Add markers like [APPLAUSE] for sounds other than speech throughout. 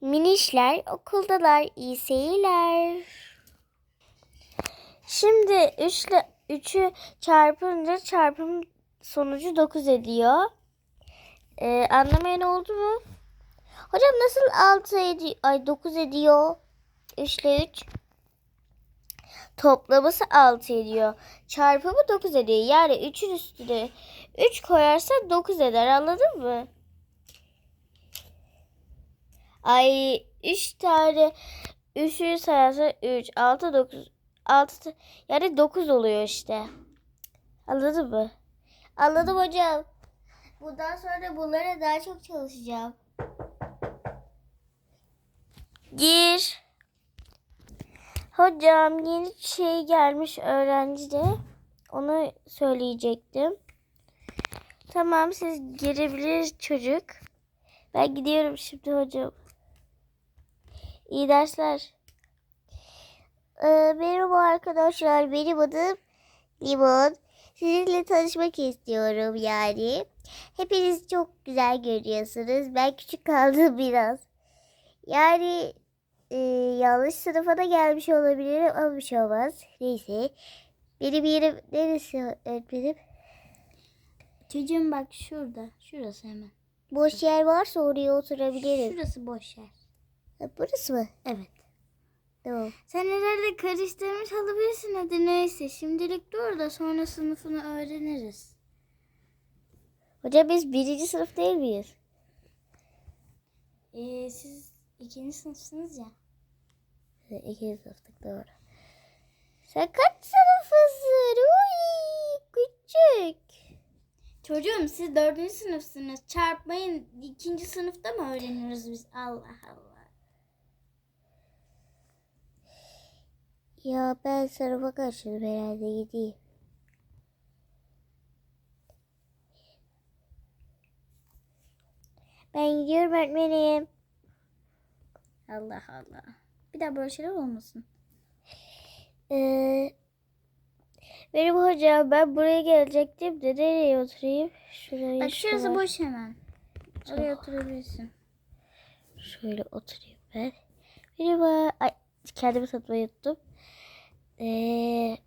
Minişler okuldalar. İyi seyirler. Şimdi 3 ile 3'ü çarpınca çarpım sonucu 9 ediyor. Ee, anlamayan oldu mu? Hocam nasıl 6 ediyor? Ay 9 ediyor. 3 ile 3. Toplaması 6 ediyor. Çarpımı 9 ediyor. Yani 3'ün üstüne 3 koyarsan 9 eder. Anladın mı? Ay 3 tane 3'ü sayarsa 3, 6, 9. 6 yani 9 oluyor işte. Anladın mı? Anladım hocam. Bundan sonra bunlara daha çok çalışacağım. Gir. Hocam yeni şey gelmiş öğrenci de. Onu söyleyecektim. Tamam siz girebilir çocuk. Ben gidiyorum şimdi hocam. İyi dersler. Ee, merhaba arkadaşlar. Benim adım Limon. Sizinle tanışmak istiyorum yani. Hepiniz çok güzel görüyorsunuz. Ben küçük kaldım biraz. Yani e, yanlış sınıfa da gelmiş olabilirim ama bir şey olmaz. Neyse. Benim yerim neresi öğretmenim? Çocuğum bak şurada. Şurası hemen. Boş yer varsa oraya oturabilirim. Şurası boş yer. Burası mı? Evet. Tamam. Sen herhalde karıştırmış olabilirsin hadi neyse. Şimdilik dur da sonra sınıfını öğreniriz. Hocam biz birinci sınıf değil miyiz? Ee, siz ikinci sınıfsınız ya. Evet, İkinci sınıftık doğru. Sen kaç sınıfısın? Uy, küçük. Çocuğum siz dördüncü sınıfsınız. Çarpmayın ikinci sınıfta mı öğreniyoruz biz? Allah Allah. Ya ben sınıfa kaçırdım herhalde gideyim. Ben gidiyorum öğretmenim. Allah Allah. Bir daha böyle şeyler olmasın. Ee, merhaba hocam ben buraya gelecektim de nereye oturayım? Şuraya Bak şurası şuraya. boş hemen. Oraya oturabilirsin. Şöyle oturayım ben. Merhaba. Ay, kendimi satmayı unuttum. Ee,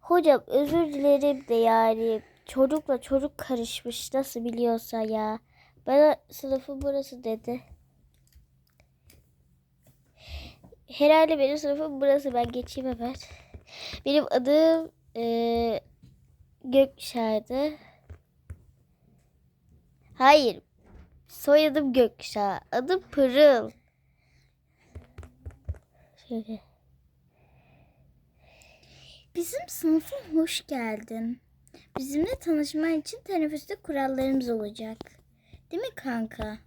hocam özür dilerim de yani çocukla çocuk karışmış nasıl biliyorsa ya. Bana sınıfım burası dedi. Herhalde benim sınıfım burası. Ben geçeyim hemen. Benim adım ee, Gökşah'dı. Hayır. Soyadım Gökşah. Adım Pırıl. Şöyle. Bizim sınıfa hoş geldin. Bizimle tanışman için teneffüste kurallarımız olacak. Değil mi kanka?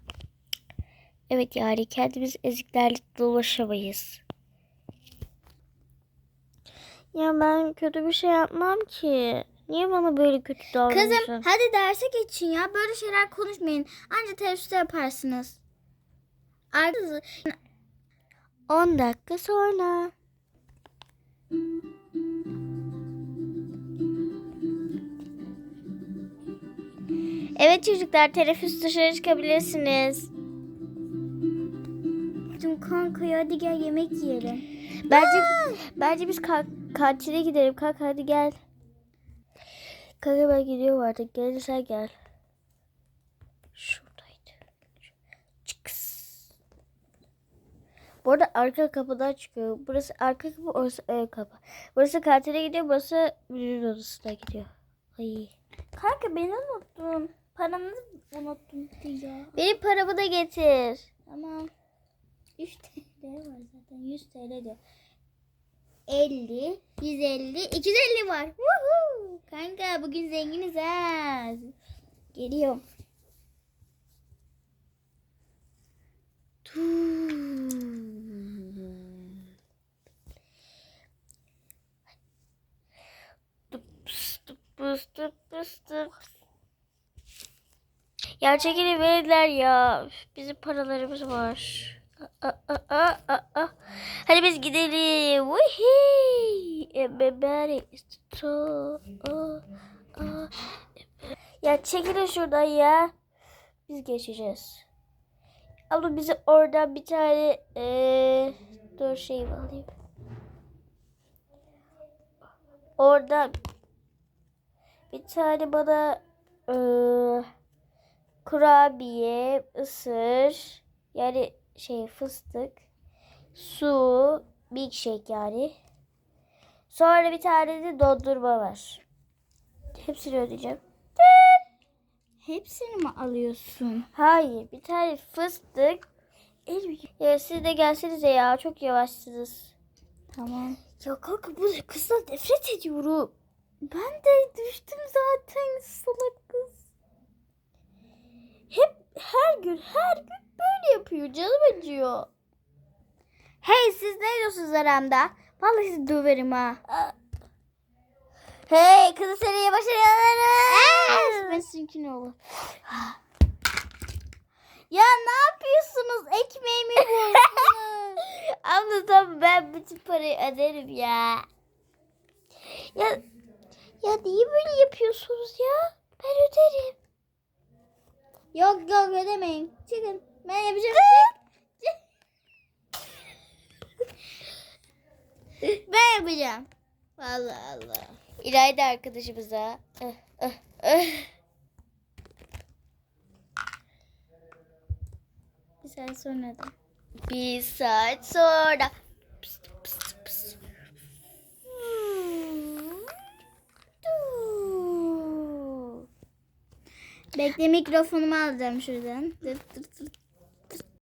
Evet yani kendimiz eziklerle dolaşamayız. Ya ben kötü bir şey yapmam ki. Niye bana böyle kötü davranıyorsun? Kızım hadi derse geçin ya. Böyle şeyler konuşmayın. Anca teneffüste yaparsınız. Arkadaşlar 10 dakika sonra. Evet çocuklar teneffüs dışarı çıkabilirsiniz. Bizim kankaya hadi gel yemek yiyelim. Bence bence biz ka- kantine gidelim. Kanka hadi gel. Kanka ben gidiyorum artık. Gelirsen gel. Bu arada arka kapıdan çıkıyor. Burası arka kapı, orası ön kapı. Burası kantine gidiyor, burası müdürün odasına gidiyor. Ay. Kanka beni unuttun. Paranı unuttum ya. Benim paramı da getir. Tamam. 3 TL var zaten. 100 TL diyor. 50, 150, 250 var. Woohoo! Kanka bugün zenginiz ha. Geliyorum. Tıpıs, tıpıs, tıpıs, tıpıs. Ya çekilin verirler ya. Bizim paralarımız var. Hadi biz gidelim. Ya çekilin şuradan ya. Biz geçeceğiz. Abla bize oradan bir tane eee dur şey alayım. Orada bir tane bana eee kurabiye, ısır yani şey fıstık, su, milkshake yani. Sonra bir tane de dondurma var. Hepsini ödeyeceğim. Hepsini mi alıyorsun? Hayır, bir tane fıstık. Ya siz de gelsenize ya, çok yavaşsınız. Tamam. Ya kanka bu kızdan nefret ediyorum. Ben de düştüm zaten salak kız. Hep her gün her gün böyle yapıyor. Canım acıyor. Hey siz ne diyorsunuz aramda? Vallahi sizi döverim ha. Hey kızı seriye başarılar. Ben sizinkini olur. ya ne yapıyorsunuz? Ekmeğimi bozdunuz. [LAUGHS] Abla tamam ben bütün parayı öderim ya. Ya ya niye böyle yapıyorsunuz ya? Ben öderim. yok yok ödemeyin. Çıkın. Ben yapacağım. [LAUGHS] ben yapacağım. Allah Allah. İlayda arkadaşımıza. Bir saat sonra da. Bir saat sonra. Bekle mikrofonumu alacağım şuradan. Dır dır dır